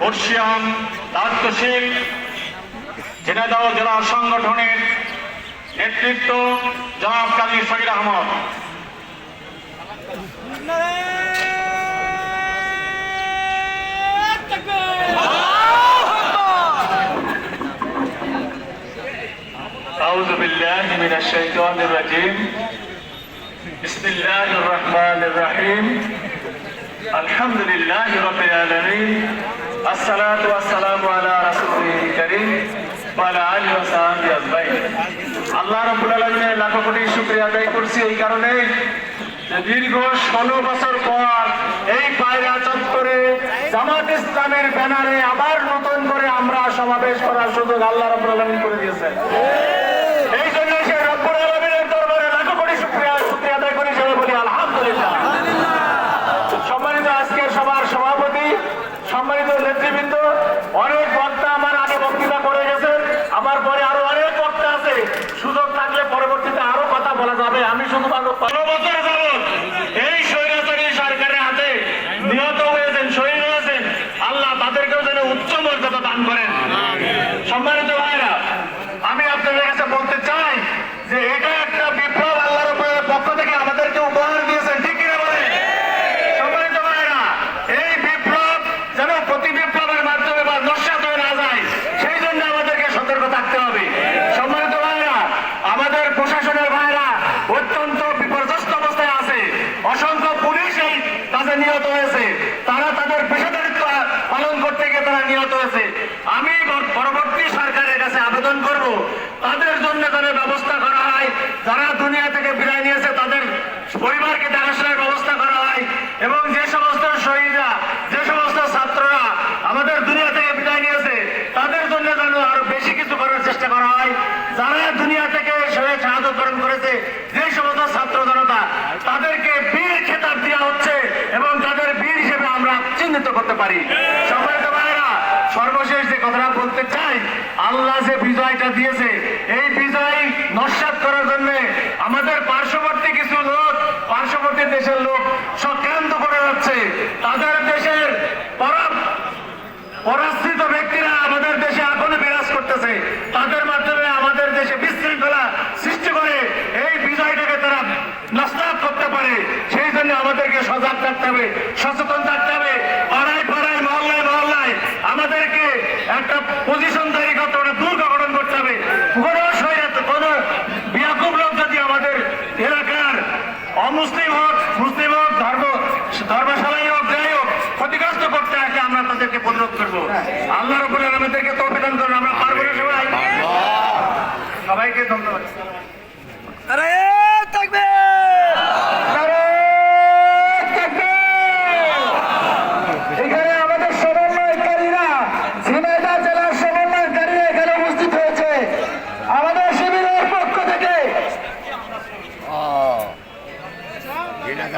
বর্ষিয়ান দায়িত্বশীল ঝিনাইদহ জেলা সংগঠনের নেতৃত্ব জনাব কাজী শহীদ আহমদ أعوذ بالله من الشيطان الرجيم بسم الله الرحمن الرحيم আলহামদুলিল্লাহ এই কারণে দীর্ঘ 16 বছর পর এই পায়রা চত্বরে ব্যানারে আবার নতুন করে আমরা সমাবেশ করার সুযোগ আল্লাহ রাব্বুল করে দিয়েছেন। নিহত হয়েছে। আমি পরবর্তী সরকারের কাছে আবেদন করব। তাদের জন্য তাদের ব্যবস্থা করা হয়। যারা দুনিয়া থেকে বিদায় নিয়েছে, তাদের পরিবারকে দেখাশোনার ব্যবস্থা করা হয়। এবং যে সমস্ত শহীদরা, যে সমস্ত ছাত্ররা আমাদের দুনিয়া থেকে বিদায় নিয়েছে, তাদের জন্য যেন আরও বেশি কিছু করার চেষ্টা করা হয়। যারা দুনিয়া থেকে শহীদ বরণ করেছে, যে সমস্ত ছাত্র জনতা তাদেরকে বীর খেতাব দেওয়া হচ্ছে এবং তাদের বীর হিসেবে আমরা চিহ্নিত করতে পারি। সর্বশেষ যে কথাটা বলতে চাই, আল্লাহ যে বিজয়টা দিয়েছে, এই বিজয় নস্বাত করার জন্য আমাদের পার্শ্ববর্তী কিছু লোক, পার্শ্ববর্তী দেশের লোক সক্রান্ত করে যাচ্ছে। তাদের দেশের পরা পরাশ্রিত ব্যক্তিরা আমাদের দেশে এখনও বিরাজ করতেছে। তাদের মাধ্যমে আমাদের দেশে বিশৃঙ্খলা সৃষ্টি করে এই বিজয়টাকে তারা নস্তাত করতে পারে। সেই জন্য আমাদেরকে সজাগ থাকতে হবে, সচেতন থাকতে অমুসলিম হোক মুসলিম হোক ধর্ম ধর্মশালাই হোক যাই হোক ক্ষতিগ্রস্ত করতে আসে আমরা তাদেরকে প্রতিরোধ করব। আল্লাহর উপরে আমাদেরকে তৌফিদান করব আমরা পারব না সবাই। সবাইকে ধন্যবাদ।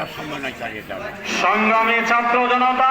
এলাকার চালিয়ে যাবে সংগ্রামী ছাত্র জনতা